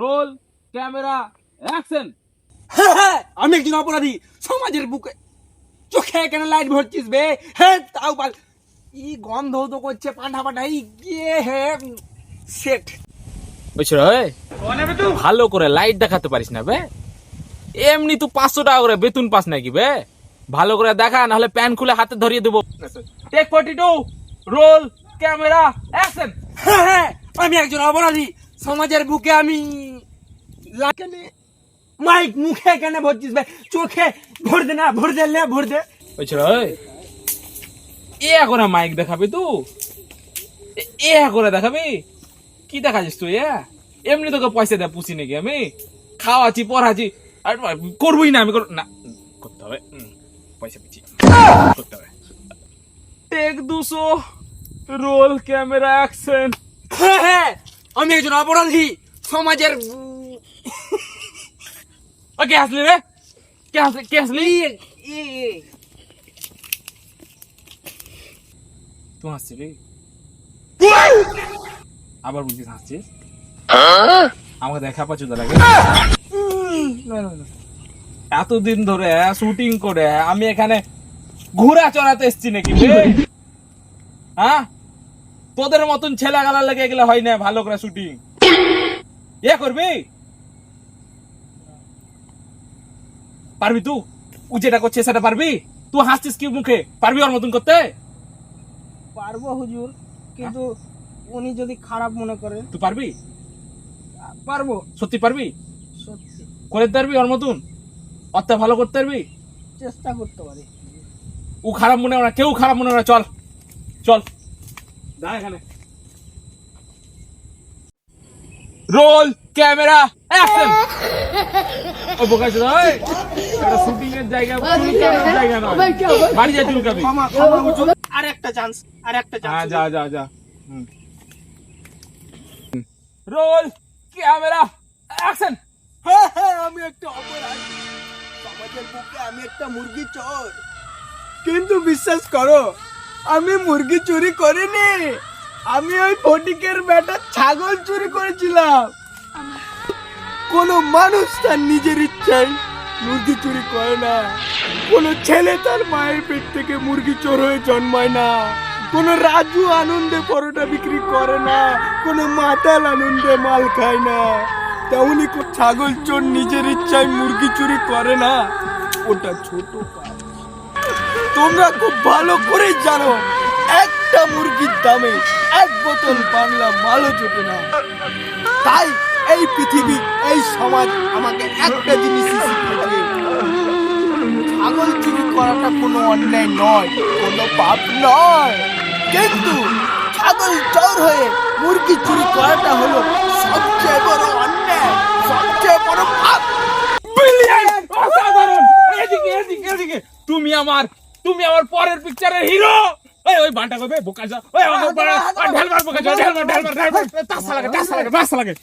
Role camera action. আমি একজন অপরাধী সমাজের বুকে চোখে কেন লাইট ভরছিস বে? হ্যাঁ তাও পাল ই গন্ধ তো করছে পান্ডা পান্ডা এই গিয়ে হে সেট। বুঝছ রে ভালো করে লাইট দেখাতে পারিস না বে। এমনি তুই পাঁচশো টাকা করে বেতন পাস নাকি বে? ভালো করে দেখা নাহলে প্যান খুলে হাতে ধরিয়ে দেবো। Take forty two roll camera action. হ্যাঁ হ্যাঁ আমি একজন অপরাধী সমাজের বুকে আমি মাইক মুখে কেন ভরছিস বে চোখে ভর দে না, ভর দে, লে, ভর দে। এ করে মাইক দেখাবি তুই এ- করে দেখাবি? কি দেখাছিস তুই, এ? এমনি তোকে পয়সা দেয় পুষি নাকি আমি? খাওয়াছি পড়াচ্ছি। আর করবই না, আমি না, করতে হবে। পয়সা পিছি করতে হবে। টেক দুশো, রোল ক্যামেরা, অ্যাকশন। হ্যাঁ হ্যাঁ। আমি একজন অপরাধী সমাজের কে আসলি রে? কে আসলি কে আসলি ই- ই- তুই হাসছিলি আবার বুঝছিস হাসছিস? আমাকে দেখা পাচ্ছ লাগে? এতদিন ধরে শুটিং করে আমি এখানে ঘোড়া চড়াতে এসছি নাকি? হ্যাঁ? তোদের মতন ছেলে গালা লেগে গেলে হয় না ভালো করে শুটিং। এ করবি? পারবি তুই ও যেটা করছে সেটা পারবি? তুই হাসছিস কি মুখে? পারবি ওর মতন করতে? পারব হুজুর কিন্তু উনি যদি খারাপ মনে করে তুই পারবি? পারব। সত্যি পারবি? সত্যি। করে পারবি ওর মতন? অর্থে ভালো করতে পারবি? চেষ্টা করতে পারি। ও খারাপ মনে হয় না কেউ খারাপ মনে হয় না চল। চল। এখানে। রোল ক্যামেরা অ্যাকশন ও ভাই এটা শুটিং এর জায়গা জায়গা নয়। বাড়ি যা চুলকাবি। আর একটা চান্স আর একটা হ্যাঁ চান্স যা যা। যা রোল ক্যামেরা অ্যাকশন হ্যাঁ হ্যাঁ আমি একটা অপরাধী। সমাজের বুকে আমি একটা মুরগি চোর। কিন্তু বিশ্বাস করো আমি মুরগি চুরি করিনি। আমি ওই ফটিকের বেটা ছাগল চুরি করেছিলাম। কোনো মানুষ তার নিজের ইচ্ছায় মুরগি চুরি করে না। কোনো ছেলে তার মায়ের পেট থেকে মুরগি চোর হয়ে জন্মায় না। কোনো রাজু আনন্দে পরোটা বিক্রি করে না। কোনো মাতাল আনন্দে মাল খায় না। তেমনি ছাগল চোর নিজের ইচ্ছায় মুরগি চুরি করে না। ওটা ছোট কাজ তোমরা খুব ভালো করে জানো, একটা মুরগির দামে এক বোতল বাংলা মালও জোটে না। তাই এই পৃথিবী, এই সমাজ আমাকে একটা জিনিস শিখিয়েছে ছাগল চুরি করাটা কোনো অন্যায় নয়, কোনো পাপ নয়। কিন্তু ছাগল চোর হয়ে মুরগি চুরি করাটা হলো সবচেয়ে বড় অন্যায়, সবচেয়ে বড় পাপ। তুমি আমার তুমি আমার পরের পিকচারের হিরো ওই ওই বানটা করবে বোকা যা ওই আমাকে ঢেল মার বোকা যা ঢেল মার ঢেল মার ঢেল মার তাসা লাগে তাসা লাগে তাসা লাগে